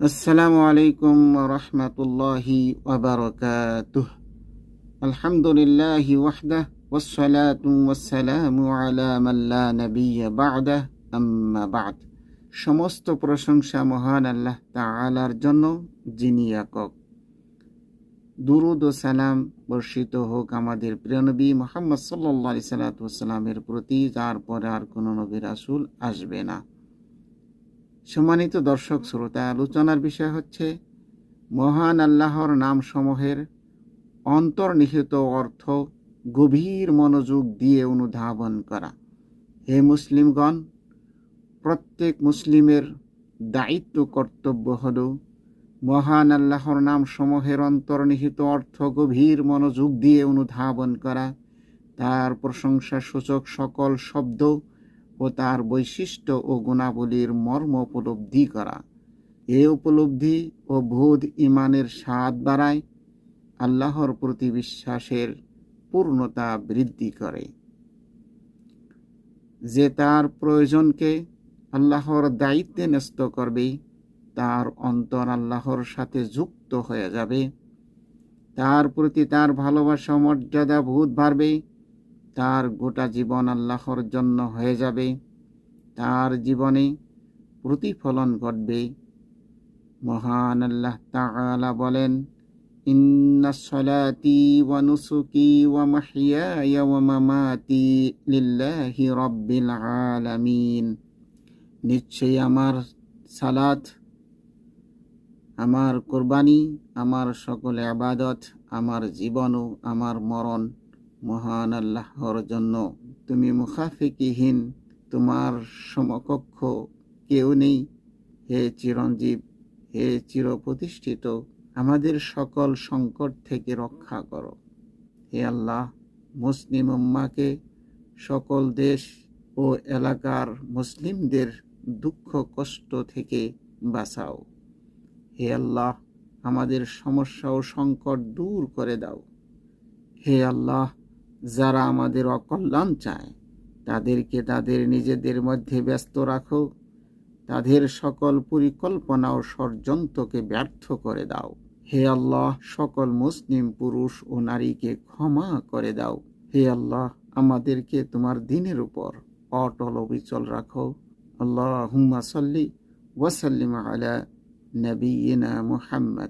السلام عليكم ورحمة الله وبركاته الحمد لله وحده والصلاة والسلام على من لا نبي بعده أما بعد সমস্ত প্রশংসা মহান আল্লাহ তাআলার জন্য যিনি একক দুরুদ ও সালাম বর্ষিত হোক আমাদের প্রিয় নবী মোহাম্মদ সাল্লাহ সাল্লামের প্রতি যার পরে আর কোনো নবী রাসূল আসবে না সম্মানিত দর্শক, শ্রোতা, আলোচনার বিষয় হচ্ছে মহান আল্লাহর নাম সমূহের অন্তর্নিহিত অর্থ গভীর মনোযোগ দিয়ে অনুধাবন করা। হে মুসলিমগণ, প্রত্যেক মুসলিমের দায়িত্ব, কর্তব্য হল মহান আল্লাহর নাম সমূহের অন্তর্নিহিত অর্থ গভীর মনোযোগ দিয়ে অনুধাবন করা। তার প্রশংসা সূচক সকল শব্দ ও তার বৈশিষ্ট্য ও গুণাবলীর মর্ম উপলব্ধি করা। এ উপলব্ধি ও বোধ ইমানের স্বাদ বাড়ায়, আল্লাহর প্রতি বিশ্বাসের পূর্ণতা বৃদ্ধি করে। যে তার প্রয়োজনকে আল্লাহর দায়িত্বে ন্যস্ত করবে, তার অন্তর আল্লাহর সাথে যুক্ত হয়ে যাবে। তার প্রতি তার ভালোবাসা, মর্যাদা, বোধ বাড়বে। তার গোটা জীবন আল্লাহর জন্য হয়ে যাবে। তার জীবনে প্রতিফলন ঘটবে। মহান আল্লাহ তাআলা বলেন, ইন্না সলাতি ওয়া নুসুকি ওয়া মাহইয়ায়া ওয়া মামাতি লিল্লাহি রাব্বিল আলামিন। নিশ্চয়ই আমার সালাত, আমার কোরবানি, আমার সকল আবাদত আমার জীবনও আমার মরণ মহান আল্লাহর জন্য। তুমি মুখাফিকিহীন, তোমার সমকক্ষ কেউ নেই। হে চিরঞ্জীব, হে চির প্রতিষ্ঠিত আমাদের সকল সংকট থেকে রক্ষা করো। হে আল্লাহ, মুসলিম উম্মাকে, সকল দেশ ও এলাকার মুসলিমদের দুঃখ কষ্ট থেকে বাঁচাও। হে আল্লাহ, আমাদের সমস্যা ও সংকট দূর করে দাও। হে আল্লাহ যারা আমাদের অকল্যাণ চায়, তাদেরকে তাদের নিজেদের মধ্যে ব্যস্ত রাখো, তাদের সকল পরিকল্পনা ও ষড়যন্ত্রকে ব্যর্থ করে দাও। হে আল্লাহ, সকল মুসলিম পুরুষ ও নারীকে ক্ষমা করে দাও। হে আল্লাহ, আমাদেরকে তোমার দিনের উপর অটল অবিচল রাখো। আল্লাহ হুম্মা সাল্লি ওয়াসাল্লিম আলা নবীনা মুহাম্মদ।